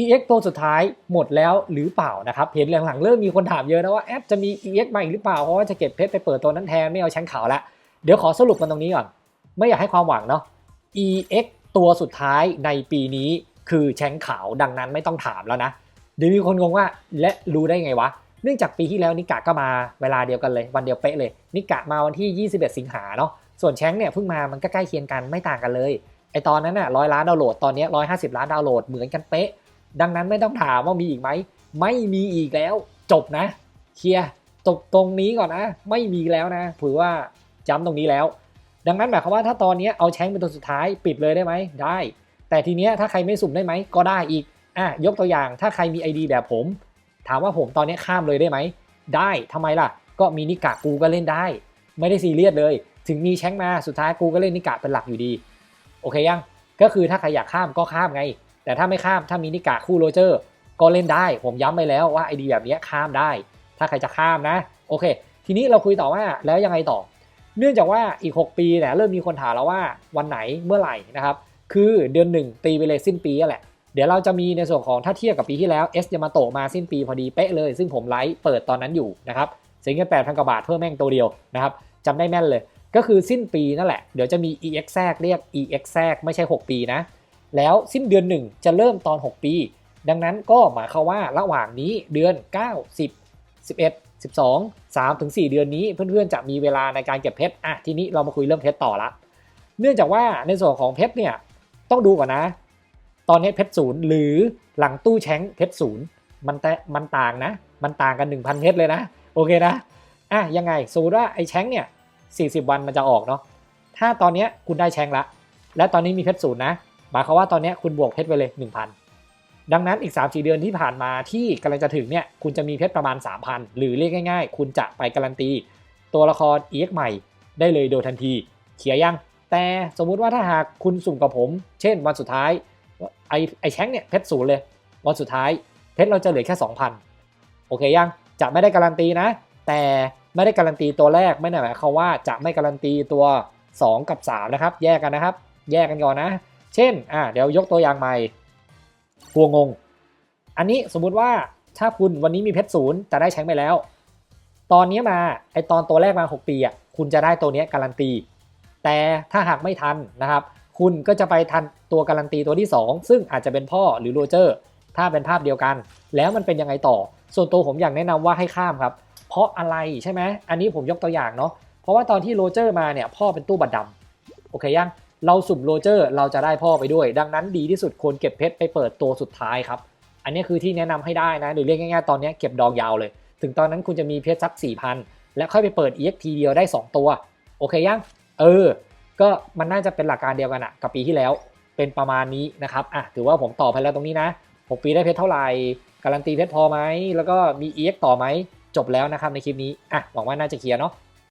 EX ตัวสุดท้ายหมดแล้วหรือเปล่านะครับเห็นหลังๆเริ่มมีคนถามเยอะนะว่าแอดจะมี EX มาอีกหรือเปล่าเพราะว่าจะเก็บเพชรไปเปิดตัวนั้นแทนไม่เอาแชงขาวละเดี๋ยวขอสรุปกันตรงนี้ก่อนไม่อยากให้ความหวังเนาะ EX ตัวสุดท้ายในปีนี้คือแชงขาวดังนั้นไม่ต้องถามแล้วนะเดี๋ยวมีคนงงว่าและรู้ได้ไงวะ เนื่องจากปีที่แล้วนิกะก็มาเวลาเดียวกันเลย วันเดียวเป๊ะเลย นิกะมาวันที่ 21 สิงหาเนาะส่วนแชงเนี่ยเพิ่งมามันก็ใกล้เคียงกันไม่ต่างกันเลยไอตอนนั้นน่ะร้อยล้านดาวน์โหลดตอนนี้ร้อยห้าสิบล้านดาวน์โหลดเหมือนกันเป๊ะ ดังนั้นไม่ต้องถามว่ามีอีกไหม ไม่มีอีกแล้ว จบนะเคลียร์จบตรงนี้ก่อนนะ ไม่มีแล้วนะถือว่าย้ำตรงนี้แล้ว ดังนั้นหมายความว่าถ้าตอนนี้เอาแชงเป็นตัวสุดท้ายปิดเลยได้ไหมได้ แต่ทีเนี้ยถ้าใครไม่สุ่มได้ไหมก็ได้อีกอะยกตัวอย่างถ้าใครมี ID แบบผม ถามว่าผมตอนนี้ข้ามเลยได้ไหมได้ทำไมล่ะ ก็มีนิกะกูก็เล่นได้ ไม่ได้ซีเรียสเลย ถึงมีแชงมาสุดท้ายกูก็เล่นนิกะเป็นหลักอยู่ดี โอเคยังก็คือถ้าใครอยากข้ามก็ข้ามไง แต่ถ้าไม่ข้ามถ้ามีนิกะคู่โรเจอร์ ก็เล่นได้ ผมย้ำไปแล้วว่าไอเดียแบบนี้ข้ามได้ ถ้าใครจะข้ามนะ โอเค ทีนี้เราคุยต่อว่าแล้วยังไงต่อ เนื่องจากว่าอีก 6 ปีเนี่ยเริ่มมีคนถามแล้วว่าวันไหนเมื่อไหร่นะครับ คือเดือนหนึ่งตีไปเลยสิ้นปีนั่นแหละ เดี๋ยวเราจะมีในส่วนของถ้าเทียบกับปีที่แล้วเอสยามาโตมาสิ้นปีพอดีเป๊ะเลย ซึ่งผมไลฟ์เปิดตอนนั้นอยู่นะครับเสียเงินแปดพันกว่าบาทเพิ่มแม่งตัวเดียวนะครับจำได้แม่นเลย ก็คือสิ้นปีนั่นแหละ เดี๋ยวจะมี EX แทรกเรียก EX แทรกไม่ใช่ 6 ปีนะ แล้วสิ้นเดือน 1 จะเริ่มตอน 6 ปี ดังนั้นก็หมายความว่าระหว่างนี้เดือน 9 10 11 12 3ถึง4เดือนนี้เพื่อนๆจะมีเวลาในการเก็บเพชรอะทีนี้เรามาคุยเรื่องเพชรต่อละ เนื่องจากว่าในส่วนของเพชรเนี่ยต้องดูก่อนนะ ตอนนี้เพชรศูนย์หรือหลังตู้แชงเพชรศูนย์มันแต่มันต่างนะ มันต่างกัน 1,000 เพชรเลยนะ โอเคนะอะยังไงสมมติว่าไอ้แชงเนี่ย40 วันมันจะออกเนาะถ้าตอนนี้คุณได้แชงละ และตอนนี้มีเพชรศูนย์นะ หมายความว่าตอนนี้คุณบวกเพชรไปเลย 1,000 ดังนั้นอีก 3-4 เดือนที่ผ่านมาที่กำลังจะถึงเนี่ยคุณจะมีเพชรประมาณ 3,000 หรือเรียกง่ายๆ คุณจะไปการันตี ตัวละคร EX ใหม่ได้เลยโดยทันทีเขียยังแต่สมมุติว่าถ้าหากคุณสุ่มกับผม เช่นวันสุดท้ายไอไอแชงเนี่ยเพชรศูนย์เลย วันสุดท้ายเพชรเราจะเหลือแค่ 2,000 โอเคยังจะไม่ได้การันตีนะ แต่ไม่ได้การันตีตัวแรกไม่ได้หมายความว่าจะไม่การันตีตัว 2 กับ 3 นะครับ แยกกันนะครับ แยกกันก่อนนะ เช่นอ่าเดี๋ยวยกตัวอย่างใหม่กลัวงง อันนี้สมมุติว่าถ้าคุณวันนี้มีเพชรศูนย์จะได้แชงไปแล้ว ตอนนี้มาไอตอนตัวแรกมา 6 ปีอะคุณจะได้ตัวนี้การันตี แต่ถ้าหากไม่ทันนะครับ คุณก็จะไปทันตัวการันตีตัวที่ 2 ซึ่งอาจจะเป็นพ่อหรือโรเจอร์ถ้าเป็นภาพเดียวกัน แล้วมันเป็นยังไงต่อ ส่วนตัวผมอยากแนะนำว่าให้ข้ามครับ เพราะอะไรใช่ไหมอันนี้ผมยกตัวอย่างเนาะเพราะว่าตอนที่โรเจอร์มาเนี่ยพ่อเป็นตู้บัตรดำโอเคยัง เราสุ่มโรเจอร์เราจะได้พ่อไปด้วย ดังนั้นดีที่สุดควรเก็บเพชรไปเปิดตัวสุดท้ายครับ อันนี้คือที่แนะนำให้ได้นะ หรือเรียกง่ายๆตอนนี้เก็บดองยาวเลย ถึงตอนนั้นคุณจะมีเพชรสัก4,000 แล้วค่อยไปเปิด EXP เดียวได้ 2 ตัว โอเคยัง เออ ก็มันน่าจะเป็นหลักการเดียวกันอะกับปีที่แล้วเป็นประมาณนี้นะครับอะถือว่าผมตอบไปแล้วตรงนี้นะ6ปีได้เพชรเท่าไหร่การันตีเพชรพอไหมแล้วก็มี EX ต่อไหมจบแล้วนะครับในคลิปนี้อะหวังว่าน่าจะเคลียร์เนาะ